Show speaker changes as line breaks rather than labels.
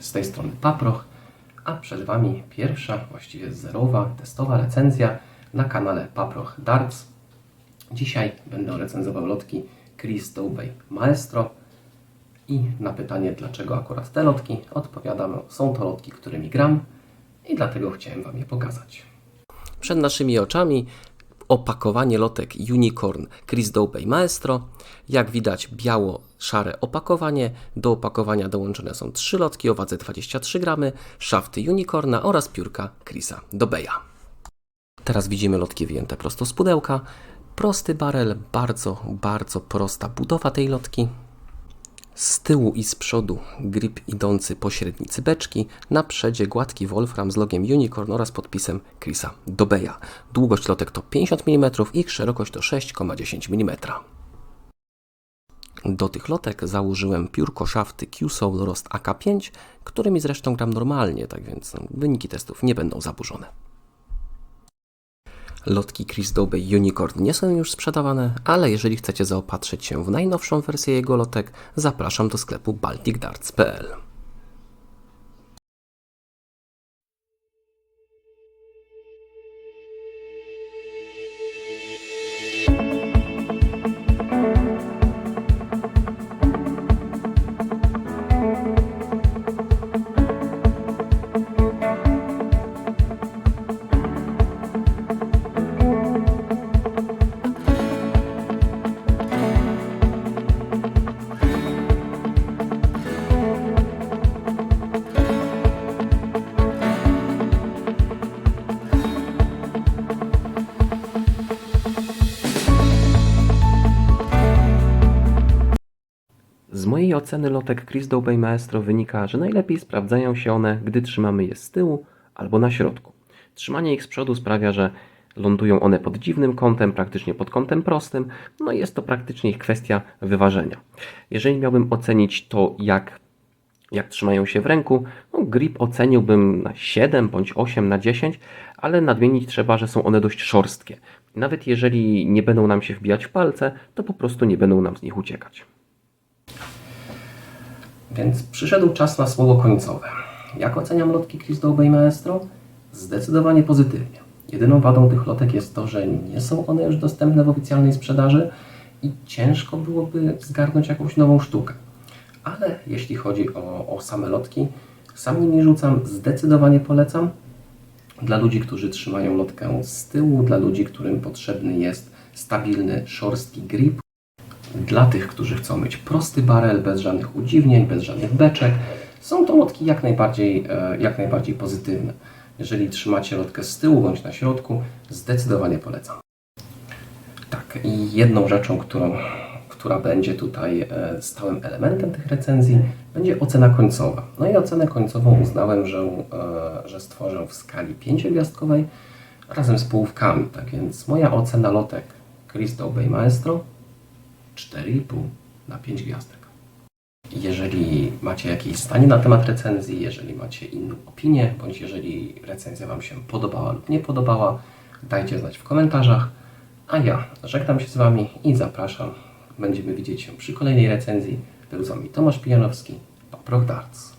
z tej strony Paproch, a przed Wami pierwsza, właściwie zerowa, testowa recenzja na kanale Paproch Darts. Dzisiaj będę recenzował lotki Chris Dobey Maestro i na pytanie, dlaczego akurat te lotki, odpowiadam, są to lotki, którymi gram i dlatego chciałem Wam je pokazać. Przed naszymi oczami opakowanie lotek Unicorn Chris Dobey Maestro. Jak widać biało-szare opakowanie. Do opakowania dołączone są trzy lotki o wadze 23 gramy, szafty Unicorna oraz piórka Chrisa Dobeya. Teraz widzimy lotki wyjęte prosto z pudełka. Prosty barel, bardzo, bardzo prosta budowa tej lotki. Z tyłu i z przodu grip idący po średnicy beczki, na przedzie gładki Wolfram z logiem Unicorn oraz podpisem Chrisa Dobeya. Długość lotek to 50 mm, ich szerokość to 6,10 mm. Do tych lotek założyłem piórko szafty Q-Soul Rost AK5, którymi zresztą gram normalnie, tak więc no, wyniki testów nie będą zaburzone. Lotki Chris Dobey Unicorn nie są już sprzedawane, ale jeżeli chcecie zaopatrzyć się w najnowszą wersję jego lotek, zapraszam do sklepu balticdarts.pl. Z mojej oceny lotek Chris Dobey Maestro wynika, że najlepiej sprawdzają się one, gdy trzymamy je z tyłu albo na środku. Trzymanie ich z przodu sprawia, że lądują one pod dziwnym kątem, praktycznie pod kątem prostym, no jest to praktycznie ich kwestia wyważenia. Jeżeli miałbym ocenić to, jak, jak trzymają się w ręku, no grip oceniłbym na 7 bądź 8 na 10, ale nadmienić trzeba, że są one dość szorstkie. Nawet jeżeli nie będą nam się wbijać w palce, to po prostu nie będą nam z nich uciekać. Więc przyszedł czas na słowo końcowe. Jak oceniam lotki Chris Dobey Maestro? Zdecydowanie pozytywnie. Jedyną wadą tych lotek jest to, że nie są one już dostępne w oficjalnej sprzedaży i ciężko byłoby zgarnąć jakąś nową sztukę. Ale jeśli chodzi o, o same lotki, sam nimi rzucam, zdecydowanie polecam. Dla ludzi, którzy trzymają lotkę z tyłu, dla ludzi, którym potrzebny jest stabilny, szorstki grip, dla tych, którzy chcą mieć prosty barel, bez żadnych udziwnień, bez żadnych beczek, są to lotki jak najbardziej, e, jak najbardziej pozytywne. Jeżeli trzymacie lotkę z tyłu bądź na środku, zdecydowanie polecam. Tak, i jedną rzeczą, którą, która będzie tutaj e, stałym elementem tych recenzji, będzie ocena końcowa. No i ocenę końcową uznałem, że, e, że stworzę w skali 5-gwiazdkowej razem z połówkami. Tak więc moja ocena lotek Chris Dobey Maestro 4,5 na 5 gwiazdek. Jeżeli macie jakieś zdanie na temat recenzji, jeżeli macie inną opinię, bądź jeżeli recenzja Wam się podobała lub nie podobała, dajcie znać w komentarzach. A ja żegnam się z Wami i zapraszam. Będziemy widzieć się przy kolejnej recenzji. Był z Wami Tomasz Pijanowski, Paproch Darts.